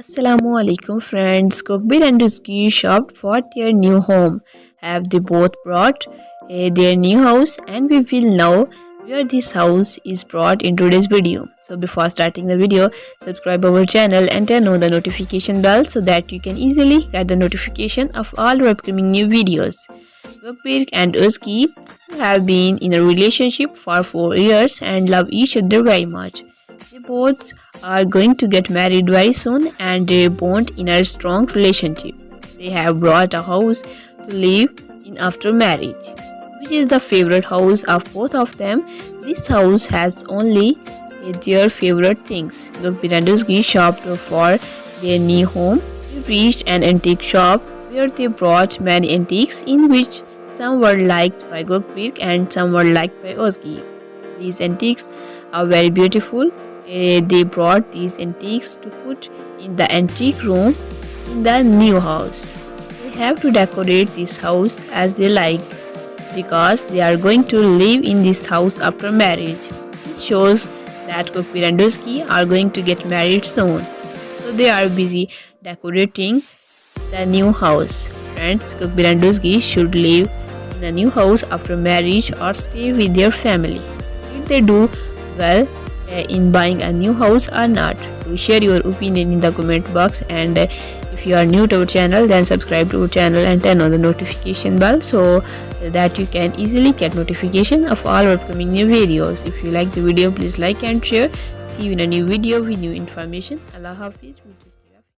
Assalamu alaikum friends. Kokbir and Rizki shopped for their new home. Have they both brought uh, their new house and we will know where this house is brought in today's video. So before starting the video, subscribe our channel and turn on the notification bell so that you can easily get the notification of all our upcoming new videos. Gokbir and Uzki have been in a relationship for 4 years and love each other very much. Both are going to get married very soon and they bond in a strong relationship. They have brought a house to live in after marriage. Which is the favorite house of both of them? This house has only their favorite things. Look, Piranduski shopped for their new home. They reached an antique shop where they brought many antiques in which some were liked by Gokbirk and some were liked by Ozgi. These antiques are very beautiful uh, they brought these antiques to put in the antique room in the new house. They have to decorate this house as they like because they are going to live in this house after marriage. This shows that Dusky are going to get married soon. So they are busy decorating the new house. Friends, Dusky should live in a new house after marriage or stay with their family. If they do well, in buying a new house or not. Share your opinion in the comment box and uh, if you are new to our channel then subscribe to our channel and turn on the notification bell so that you can easily get notification of all upcoming new videos. If you like the video please like and share. See you in a new video with new information. Allah hafiz